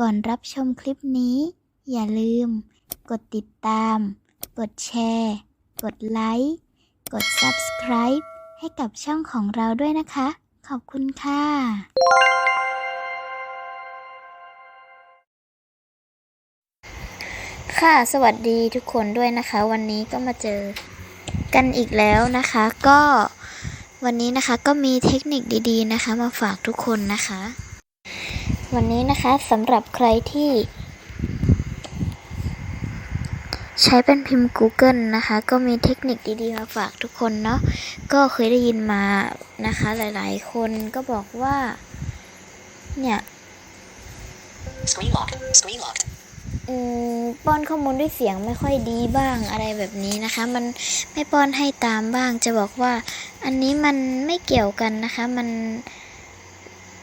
ก่อนรับชมคลิปนี้ อย่าลืม กดติดตาม กดแชร์ กดไลค์ กด Subscribe ให้กับช่องของเราด้วยนะคะ ขอบคุณค่ะค่ะสวัสดีทุกคนด้วยนะคะ วันนี้ก็มาเจอกันอีกแล้วนะคะ ก็วันนี้นะคะก็มีเทคนิคดีๆนะคะ มาฝากทุกคนนะคะ วันนี้นะคะสำหรับใครที่ ใช้เป็นพิมพ์ Google นะคะ ก็มีเทคนิคดีๆมาฝากทุกคนเนาะก็เคยได้ยินมานะคะ หลายๆ คนก็บอกว่า เนี่ย Screen lock. Screen locked. อืมป้อนข้อมูลด้วยเสียงไม่ค่อยดีบ้างอะไรแบบนี้นะคะ มันไม่ป้อนให้ตามบ้างจะบอกว่า อันนี้มันไม่เกี่ยวกันนะคะ มัน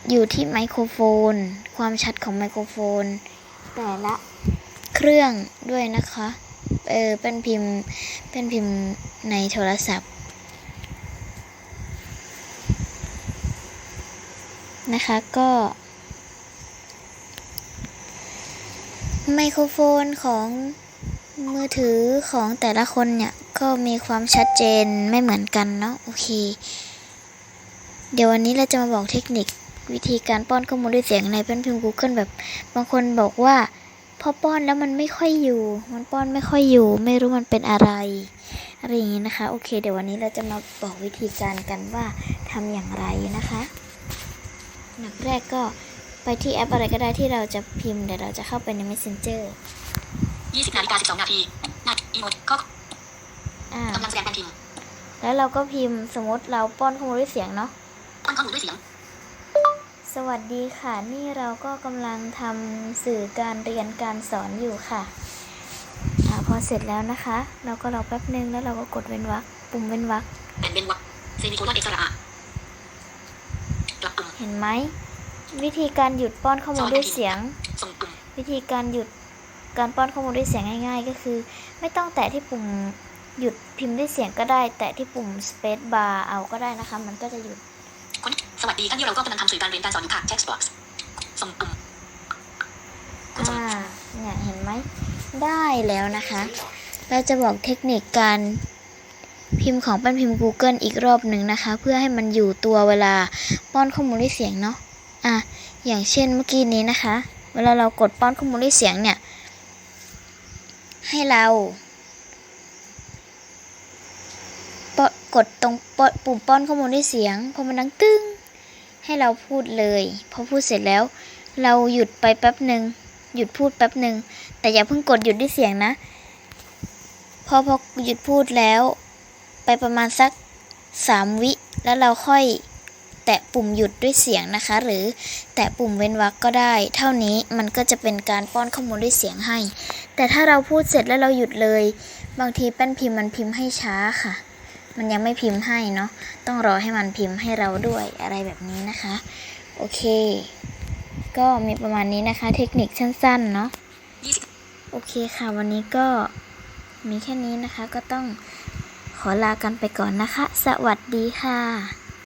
อยู่ที่ไมโครโฟน ความชัดของไมโครโฟน แต่ละเครื่องด้วยนะคะ เออเป็นพิมพ์เป็นพิมพ์ในโทรศัพท์ นะคะก็ไมโครโฟนของมือถือของแต่ละคนเนี่ย ก็มีความชัดเจนไม่เหมือนกันเนาะโอเค เดี๋ยววันนี้เราจะมาบอกเทคนิค วิธีการป้อนข้อมูลด้วยเสียงในเป็นพิมพ์ Google แบบ บางคนบอกว่า พอป้อนแล้วมันไม่ค่อยอยู่ มันป้อนไม่ค่อยอยู่ ไม่รู้มันเป็นอะไรอะไรอย่างนี้นะคะ โอเค เดี๋ยววันนี้เราจะมาบอกวิธีการกันว่าทำอย่างไรนะคะอันดับแรกก็ไปที่แอปอะไรก็ได้ที่เราจะพิมพ์เดี๋ยวเราจะเข้าไปใน Messenger 20นาฬิกา12นาทีหน้าอีโมดก็อ่ากำลังแสดงการพิมพ์แล้วเราก็พิมพ์สมมติเราป้อนข้อมูลด้วยเสียงเนาะป้อนข้อมูลด้วยเสียง สวัสดีค่ะ นี่เราก็กำลังทำสื่อการเรียนการสอนอยู่ค่ะอาพอเสร็จแล้วนะคะ เราก็รอแป๊บนึงแล้วเราก็กดเว้นวรรคปุ่มเว้นวรรคแต่เป็นวักเซมิโคลอนเอ็กซ์ระกลับกลุ่มเห็นไหมวิธีการหยุดป้อนข้อมูลด้วยเสียงส่งกลุ่มวิธีการหยุดการป้อนข้อมูลด้วยเสียงง่าย ๆ ก็คือ ไม่ต้องแตะที่ปุ่มหยุดพิมพ์ด้วยเสียงก็ได้ แตะที่ปุ่ม space bar เอาก็ได้นะคะ มันก็จะหยุด คนสวัสดีท่านที่เราก็กำลังทำสื่อการเรียนการสอนอยู่ค่ะ text box ส่งกลุ่มคุณส่งอ่าเนี่ยเห็นไหมได้แล้วนะคะ เราจะบอกเทคนิคการพิมพ์ของเป็นพิมพ์ Google อีกรอบหนึ่งนะคะ เพื่อให้มันอยู่ตัวเวลาป้อนข้อมูลด้วยเสียงเนาะอะอย่างเช่นเมื่อกี้นี้นะคะ เวลาเรากดป้อนข้อมูลด้วยเสียงเนี่ย ให้เราปะ กดตรงปุ่มป้อนข้อมูลด้วยเสียงพอมันดังตึ้งให้เราพูดเลยพอพูดเสร็จแล้ว เราหยุดไปแป๊บหนึ่งหยุดพูดแป๊บหนึ่งแต่อย่าเพิ่งกดหยุดด้วยเสียงนะ พอพอหยุดพูดแล้ว ไปประมาณสักสามวิแล้วเราค่อยแตะปุ่มหยุดด้วยเสียงนะคะ หรือแตะปุ่มเว้นวรรคก็ได้ เท่านี้มันก็จะเป็นการป้อนข้อมูลด้วยเสียงให้ แต่ถ้าเราพูดเสร็จแล้วเราหยุดเลย บางทีแป้นพิมพ์มันพิมพ์ให้ช้าค่ะ มันยังไม่พิมพ์ให้เนาะต้องรอให้มันพิมพ์ให้เราด้วยอะไรแบบนี้นะคะ โอเค ก็มีประมาณนี้นะคะ เทคนิคสั้นๆเนาะโอเคค่ะ วันนี้ก็มีแค่นี้นะคะก็ต้องขอลากันไปก่อนนะคะ สวัสดีค่ะ